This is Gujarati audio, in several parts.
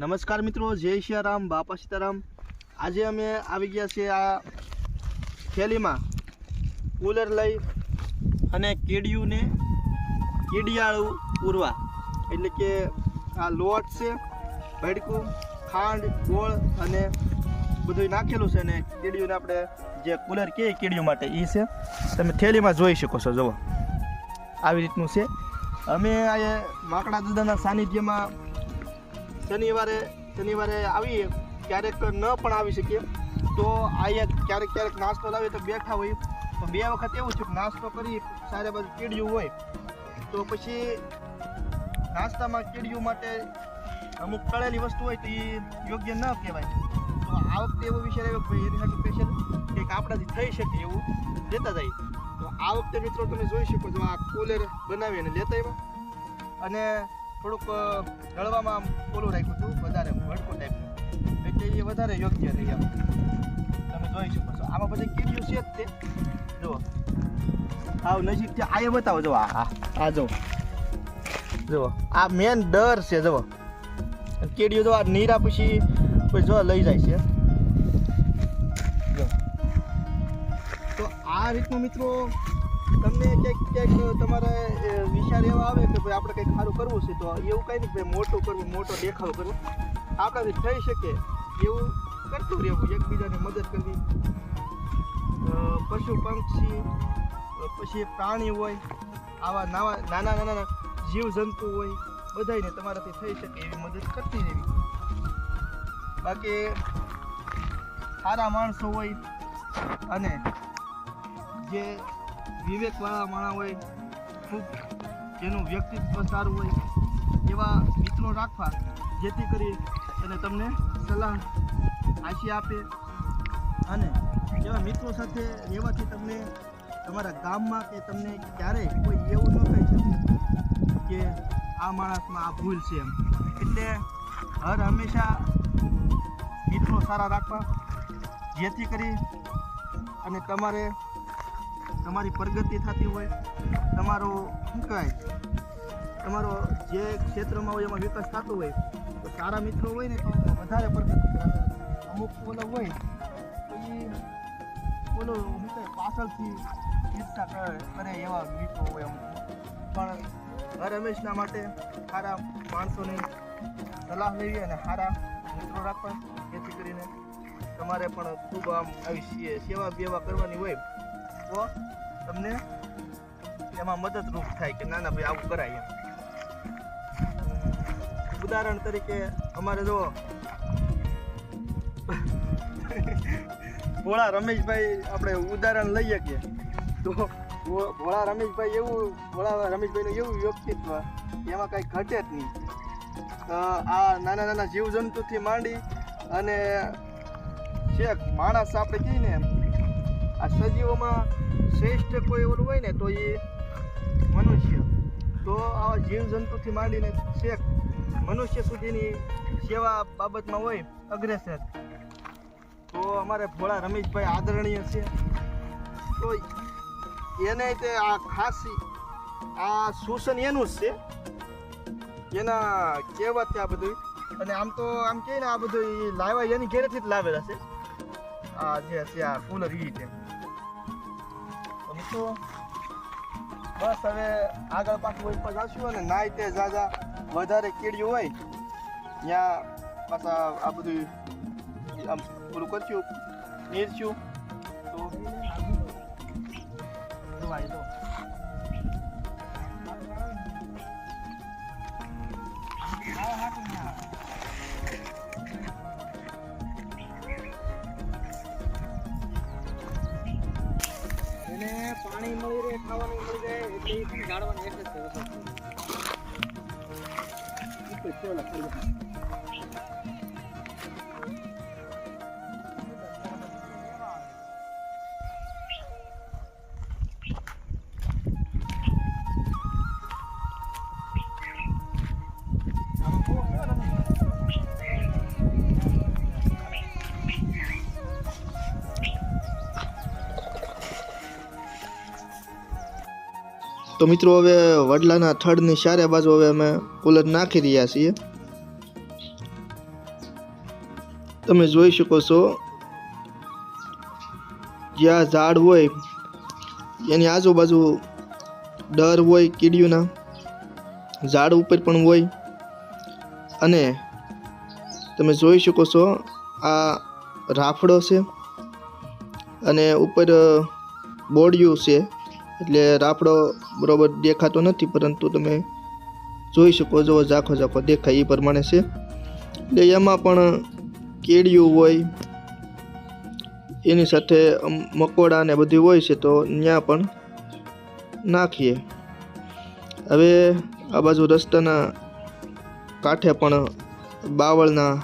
નમસ્કાર મિત્રો, જય સિયારામ બાપા સીતારામ. આજે અમે આવી ગયા છીએ આ થેલીમાં કુલર લઈ અને કેડિયુંને કેડિયાળું પૂરવા એટલે કે આ લોટ છે, ભડકું, ખાંડ, ગોળ અને બધું નાખેલું છે અને કીડિયુંને આપણે જે કુલર કહે કેડિયું માટે એ છે. તમે થેલીમાં જોઈ શકો છો, જુઓ. આવી રીતનું છે. અમે આ માકડા દાદાના સાનિધ્યમાં શનિવારે શનિવારે આવીએ, ક્યારેક ન પણ આવી શકીએ. તો અહીંયા ક્યારેક ક્યારેક નાસ્તો લાવીએ તો બેઠા હોય તો બે વખત એવું છે નાસ્તો કરી, સારા બાજુ કીડિયું હોય. તો પછી નાસ્તામાં કીડિયું માટે અમુક તળેલી વસ્તુ હોય તો એ યોગ્ય ન કહેવાય. તો આ વખતે એવો વિચાર આવ્યો ભાઈ એની સાથે સ્પેશિયલ કંઈક આપણાથી થઈ શકે એવું લેતા જાય તો આ વખતે મિત્રો તમે જોઈ શકો છો આ કુલર બનાવી અને લેતા આવ્યા. અને થોડુંક ગળવામાં ઓલું રાખ્યું હતું, વધારે ભડકો ટાઈપનું. એટલે એ વધારે યોગ્ય રહી આમ તમે જોઈ શકો છો. આમાં પછી કીડિયું છે જ તે. જુઓ. આવ નજીક છે આ એ બતાવો, જુઓ, આ આ જુઓ. જુઓ. આ મેન ડર છે, જુઓ. કેડીઓ જો આ નીરા પછી પછી જો લઈ જાય છે. તો આ રીતનું મિત્રો તમને ક્યાંક ક્યાંક તમારે વિચાર એવા આવે કે ભાઈ આપણે કંઈક સારું કરવું છે, તો એવું કંઈ નહીં ભાઈ મોટું કરવું, મોટો દેખાવ કરવો. આપણાથી થઈ શકે એવું કરતું રહેવું, એકબીજાને મદદ કરવી. પશુ પંક્ષી પછી પ્રાણી હોય, આવા નાવા નાના નાના જીવજંતુ હોય, બધાયને તમારાથી થઈ શકે એવી મદદ કરતી રહેવી. બાકી સારા માણસો હોય અને જે વિવેકવાળા માણસ હોય, ખૂબ જેનું વ્યક્તિત્વ સારું હોય, એવા મિત્રો રાખવા જેથી કરી અને તમને સલાહ આશી આપે અને એવા મિત્રો સાથે રહેવાથી તમને તમારા ગામમાં કે તમને ક્યારેય કોઈ એવું ન કહી શકે કે આ માણસમાં આ ભૂલ છે એમ. એટલે હર હંમેશા મિત્રો સારા રાખવા જેથી કરી અને તમારે તમારી પ્રગતિ થતી હોય, તમારો શું કહેવાય તમારો જે ક્ષેત્રમાં હોય એમાં વિકાસ થતો હોય, તો સારા મિત્રો હોય ને તો વધારે પ્રગતિ અમુક ઓલો હોય તો એ ઓલો શું કહે પાછળથી ઈર્ષા કરે એવા મિત્રો હોય અમુક. પણ રમેશના માટે સારા માણસોની સલાહ લેવી અને સારા મિત્રો રાખવા, જેથી કરીને તમારે પણ ખૂબ આમ આવી સેવા બેવા કરવાની હોય. તો તમને એમાં મદદરૂપ થાય કે ના ના ભાઈ, આવું કરાય એમ. ઉદાહરણ તરીકે અમારે જો ભોળા રમેશભાઈ આપણે ઉદાહરણ લઈએ કે, તો ભોળા રમેશભાઈ એવું, ભોળા રમેશભાઈનું એવું વ્યક્તિત્વ એમાં કાંઈ ઘટે જ નહીં. આ નાના નાના જીવજંતુથી માંડી અને છેક માણસ આપણે કહીએ ને આ સજીવોમાં શ્રેષ્ઠ કોઈ ઓલું હોય ને, તો એ મનુષ્ય. તો આવા જીવજંતુથી માંડીને છેક મનુષ્ય સુધીની સેવા બાબતમાં હોય, અગ્રેસર. તો અમારે ભોળા રમેશભાઈ આદરણીય છે. તો એને તે આ ખાસી, આ શોષણ એનું જ છે. એના કહેવાથી આ બધું અને આમ તો, આમ કહે ને આ બધું લાવ્યા, એની ઘેરેથી જ લાવેલા છે. જે છે, આ કુલર છે. બસ હવે આગળ પાછું ઉપર જાશું અને નાય તે જાજા વધારે કીડિયું હોય, ત્યાં પાછા આ બધું પૂરું કરશું, નીરશું. તો गाडवा તો મિત્રો હવે વડલાના થડની ચારે બાજુ હવે અમે કુલર નાખી રહ્યા છીએ. તમે જોઈ શકો છો, જ્યાં ઝાડ હોય, એની આજુબાજુ ડર હોય કીડીઓના, ઝાડ ઉપર પણ હોય. અને તમે જોઈ શકો છો, આ રાફડો છે. અને ઉપર બોડિયું છે. એટલે રાફડો બરોબર દેખાતો નથી, પરંતુ તમે જોઈ શકો જો ઝાખો ઝાખો દેખાય એ પ્રમાણે છે. એટલે એમાં પણ કેડિયું હોય, એની સાથે મકોડા ને બધી હોય છે, તો ત્યાં પણ નાખીએ. હવે આ બાજુ રસ્તાના કાંઠે પણ બાવળના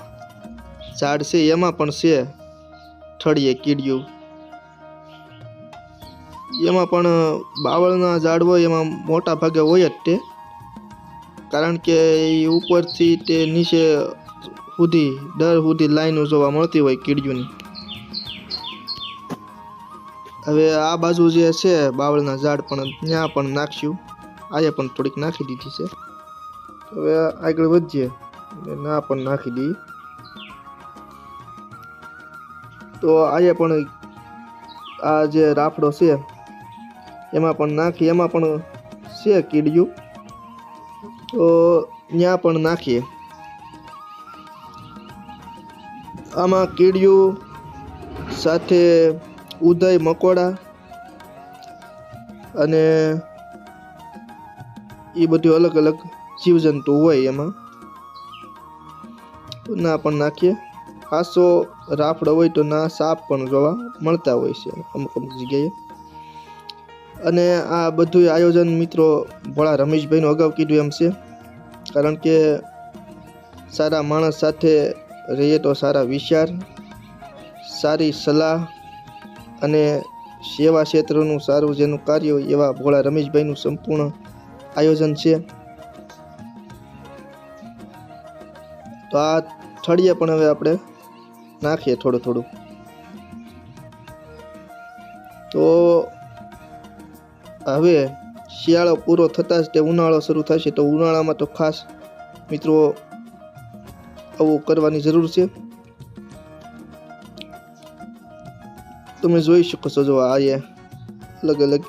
ઝાડ છે, એમાં પણ છે થળીએ કીડિયું એમાં પણ બાવળના ઝાડ હોય એમાં મોટા ભાગે હોય જ તે. કારણ કે એ ઉપરથી તે નીચે સુધી, દર સુધી લાઈનો જોવા મળતી હોય કીડીઓની. હવે આ બાજુ જે છે બાવળના ઝાડ પણ, ત્યાં પણ નાખ્યું. આજે પણ થોડીક નાખી દીધી છે. હવે આગળ વધીએ. ના પણ નાખી દઈએ તો આજે પણ આ જે રાફડો છે એમાં પણ નાખી એમાં પણ છે કીડિયું. તો ત્યાં પણ નાખીએ. આમાં કીડિયું સાથે ઉદય મકોડા અને એ બધું અલગ અલગ જીવજંતુ હોય એમાં. ના પણ નાખીએ. ખાસો રાફડો હોય તો ના, સાપ પણ જોવા મળતા હોય છે અમુક અમુક જગ્યાએ. અને આ બધું આયોજન મિત્રો ભોળા રમેશભાઈનું અગાઉ કીધું એમ છે. કારણ કે સારા માણસ સાથે રહીએ તો સારા વિચાર, સારી સલાહ અને સેવા ક્ષેત્રનું સારું જેનું કાર્ય હોય એવા ભોળા રમેશભાઈનું સંપૂર્ણ આયોજન છે. તો આ થળીએ પણ હવે આપણે નાખીએ થોડું થોડું. તો હવે શિયાળો પૂરો થતાં જ તે ઉનાળો શરૂ થશે તો ઉનાળામાં તો ખાસ મિત્રો આવું કરવાની જરૂર છે. તમે જોઈ શકો છો જો આ અલગ અલગ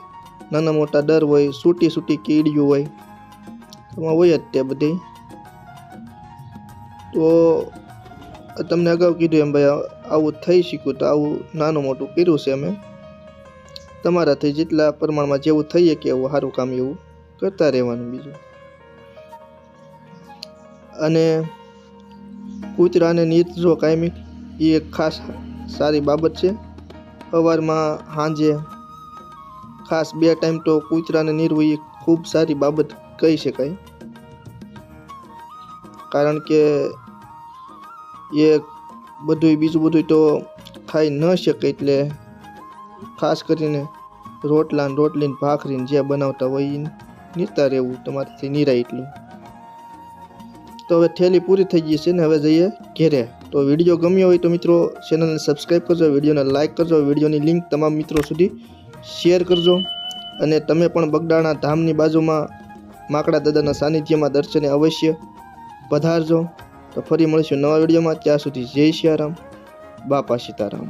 નાના મોટા ડર હોય, સૂટી સૂટી કીડીઓ હોય, એમાં હોય જ તે બધી. તો તમને અગાઉ કીધું એમ ભાઈ, આવું થઈ શક્યું તો આવું નાનું મોટું કર્યું છે અમે. તમારાથી જેટલા પ્રમાણમાં જેવું થઈ શકે એવું સારું કામ એવું કરતા રહેવાનું બીજું. અને કૂતરાને નીત જો કાયમી, એ એક ખાસ સારી બાબત છે. સવારમાં સાંજે ખાસ બે ટાઈમ તો કૂતરાને નીરવું એ ખૂબ સારી બાબત કહી શકાય. કારણ કે એ બધું બીજું બધું તો ખાઈ ન શકે એટલે ખાસ કરીને રોટલા રોટલીને રોટલી ને ભાખરી ને જે બનાવતા હોય એ નીરતા રહેવું, તમારાથી નીરા એટલું. તો હવે થેલી પૂરી થઈ ગઈ છે ને, હવે જઈએ ઘેરે. તો વીડિયો ગમ્યો હોય તો મિત્રો ચેનલને સબસ્ક્રાઈબ કરજો, વિડીયોને લાઇક કરજો, વિડીયોની લિંક તમામ મિત્રો સુધી શેર કરજો. અને તમે પણ બગડાણા ધામની બાજુમાં માકડા દાદાના સાનિધ્યમાં દર્શને અવશ્ય પધારજો. તો ફરી મળીશું નવા વિડીયોમાં. ત્યાં સુધી જય સિયારામ બાપા સીતારામ.